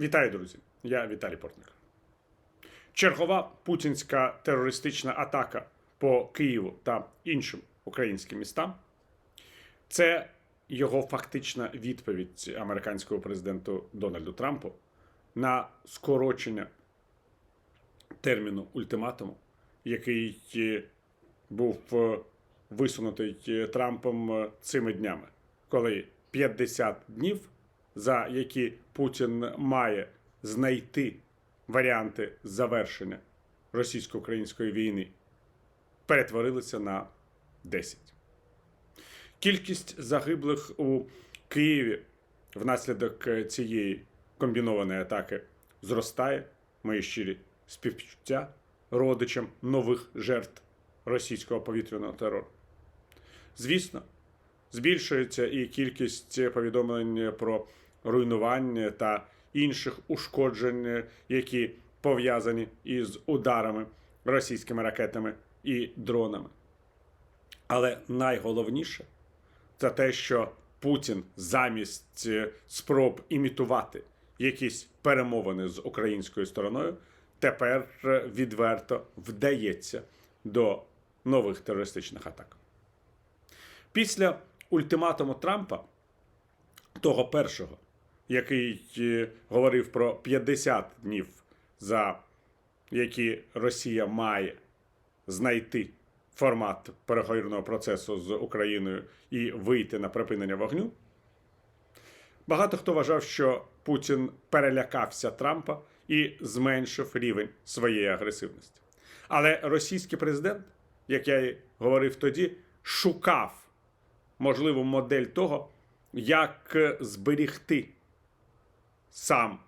Вітаю, друзі! Я Віталій Портник. Чергова путінська терористична атака по Києву та іншим українським містам це його фактична відповідь американського президенту Дональду Трампу на скорочення терміну ультиматуму, який е, був е, висунутий е, Трампом цими днями, коли 50 днів, за які Путін має знайти варіанти завершення російсько-української війни, перетворилися на 10. Кількість загиблих у Києві внаслідок е, цієї комбінованої атаки зростає. Мої щирі співчуття родичам нових жертв російського повітряного терору. Звісно, збільшується і кількість повідомлень про руйнування та інших ушкоджень, які пов'язані із ударами російськими ракетами і дронами. Але найголовніше це те, що Путін замість спроб імітувати якісь перемовини з українською стороною, тепер відверто вдається до нових терористичних атак. Після ультиматуму Трампа, того першого, який е, говорив про 50 днів, за які Росія має знайти формат переговірного процесу з Україною і вийти на припинення вогню. Багато хто вважав, що Путін перелякався Трампа і зменшив рівень своєї агресивності. Але російський президент, як я і говорив тоді, шукав можливу модель того, як зберігти сам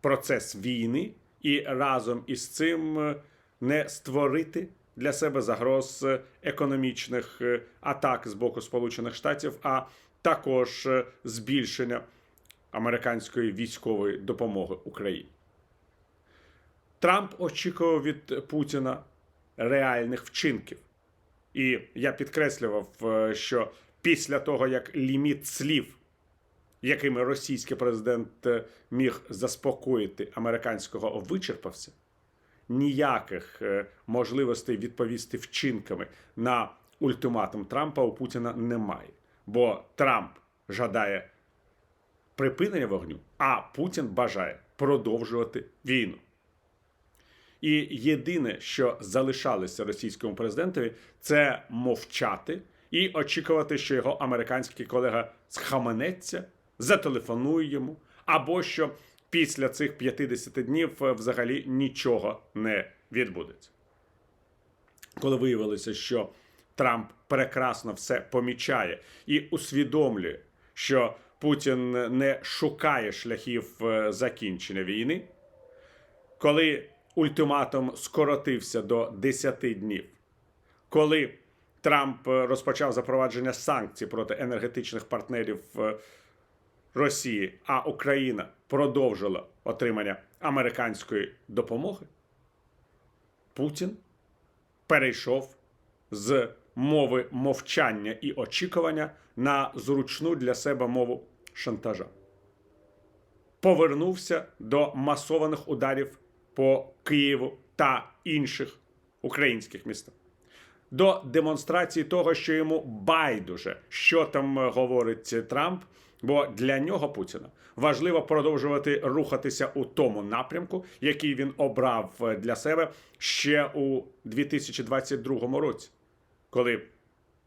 процес війни і разом із цим не створити для себе загроз економічних атак з боку Сполучених Штатів, а також збільшення американської військової допомоги Україні. Трамп очікував від Путіна реальних вчинків. І я підкреслював, е, що після того, як ліміт слів, якими російський президент е, міг заспокоїти американського, вичерпався, ніяких е, можливостей відповісти вчинками на ультиматум Трампа у Путіна немає. Бо Трамп жадає припинення вогню, а Путін бажає продовжувати війну. І єдине, що залишалося російському президентові, це мовчати і очікувати, що його американський колега схаменеться, зателефонує йому, або що після цих 50 днів взагалі нічого не відбудеться. Коли виявилося, що Трамп прекрасно все помічає і усвідомлює, що Путін не шукає шляхів е, закінчення війни, коли ультиматум скоротився до 10 днів, коли Трамп е, розпочав запровадження санкцій проти енергетичних партнерів е, Росії, а Україна продовжила отримання американської допомоги, Путін перейшов з мови мовчання і очікування на зручну для себе мову шантажа. Повернувся до масованих ударів по Києву та інших українських містах. До демонстрації того, що йому байдуже, що там говорить Трамп, бо для нього Путіна важливо продовжувати рухатися у тому напрямку, який він обрав для себе ще у 2022 році, коли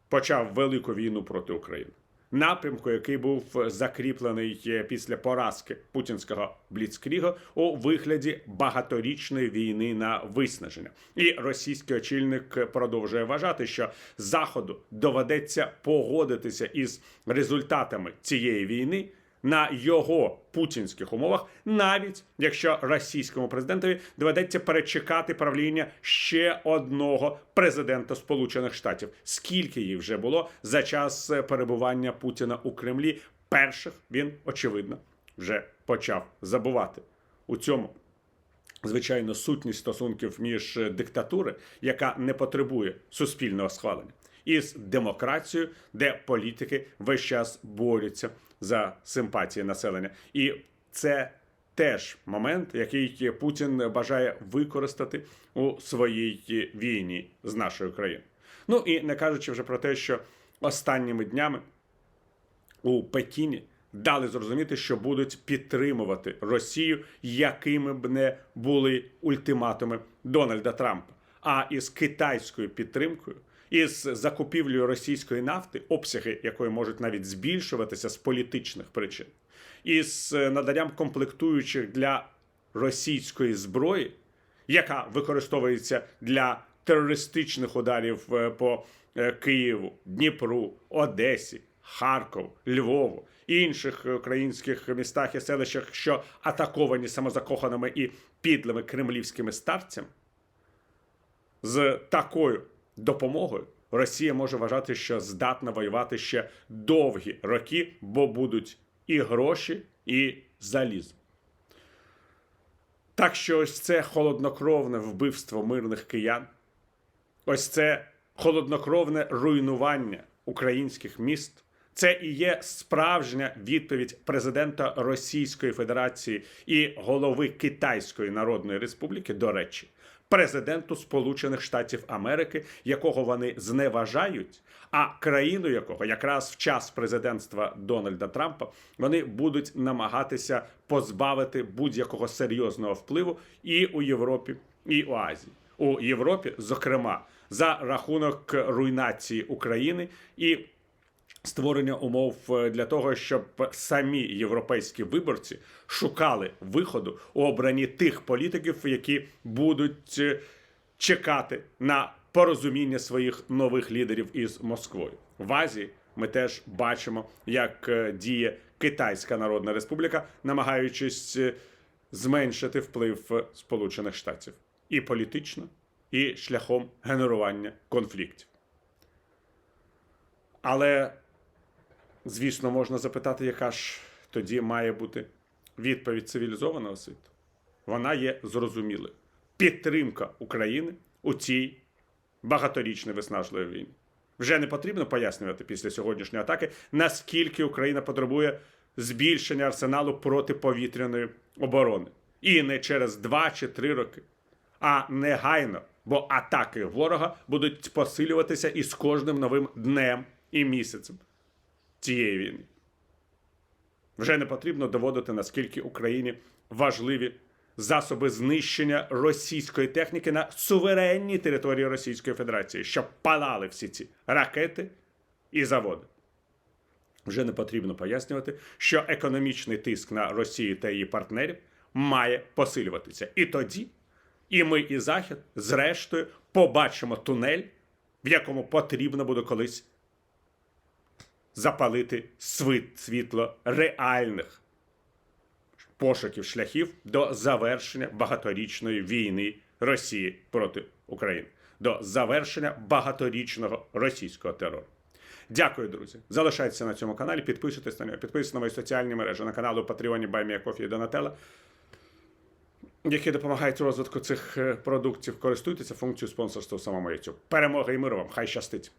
почав велику війну проти України. Напрямку, який був закріплений після поразки путінського бліцкріга у вигляді багаторічної війни на виснаження, і російський очільник продовжує вважати, що заходу доведеться погодитися із результатами цієї війни на його путінських умовах, навіть якщо російському президентові доведеться перечекати правління ще одного президента Сполучених Штатів. Скільки їх вже було за час перебування Путіна у Кремлі? Перших він очевидно вже почав забувати у цьому. Звичайно, сутність стосунків між диктатури, яка не потребує суспільного схвалення, із демократією, де політики весь час борються за симпатії населення, і це теж момент, який Путін бажає використати у своїй війні з нашою країною. Ну і не кажучи вже про те, що останніми днями у Пекіні дали зрозуміти, що будуть підтримувати Росію, якими б не були ультиматуми Дональда Трампа. А із китайською підтримкою, із закупівлею російської нафти, обсяги якої можуть навіть збільшуватися з політичних причин, із е, наданням комплектуючих для російської зброї, яка використовується для терористичних ударів е, по е, Києву, Дніпру, Одесі, Харкову, Львову і інших українських містах і селищах, що атаковані самозакоханими і підлими кремлівськими старцями. З такою допомогою Росія може вважати, що здатна воювати ще довгі роки, бо будуть і гроші, і залізо. Так що ось це холоднокровне вбивство мирних киян, ось це холоднокровне руйнування українських міст. Це і є справжня відповідь президента Російської Федерації і голови Китайської Народної Республіки, до речі, президенту Сполучених Штатів Америки, якого вони зневажають, а країну якого якраз в час президентства Дональда Трампа вони будуть намагатися позбавити будь-якого серйозного впливу і у Європі, і у Азії. У Європі, зокрема, за рахунок руйнації України і створення умов е, для того, щоб самі європейські виборці шукали виходу у обранні тих політиків, які будуть е, чекати на порозуміння своїх нових лідерів із Москвою. В Азії ми теж бачимо, як е, діє Китайська Народна Республіка, намагаючись зменшити вплив Сполучених Штатів і політично, і шляхом генерування конфліктів. Але, звісно, можна запитати, яка ж тоді має бути відповідь цивілізованого світу. Вона є зрозумілою. Підтримка України у цій багаторічній виснажливій війні. Вже не потрібно пояснювати після сьогоднішньої атаки, наскільки Україна потребує збільшення арсеналу протиповітряної оборони. І не через два чи три роки, а негайно, бо атаки ворога будуть посилюватися із кожним новим днем і місяцем цієї війни. Вже не потрібно доводити, наскільки Україні важливі засоби знищення російської техніки на суверенній території Російської Федерації, щоб палали всі ці ракети і заводи. Вже не потрібно пояснювати, що економічний тиск на Росію та її партнерів має посилюватися. І тоді і ми, і Захід, зрештою, побачимо тунель, в якому потрібно буде колись запалити світ, світло реальних пошуків шляхів до завершення багаторічної війни Росії проти України, до завершення багаторічного російського терору. Дякую, друзі. Залишайтеся на цьому каналі, підписуйтесь на нього, підписуйтесь на мої соціальні мережі на канал у Патреоні Баймія і Донателла, які допомагають розвитку цих е, продуктів. Користуйтеся функцією спонсорства в самому YouTube. Перемоги і миру вам! Хай щастить!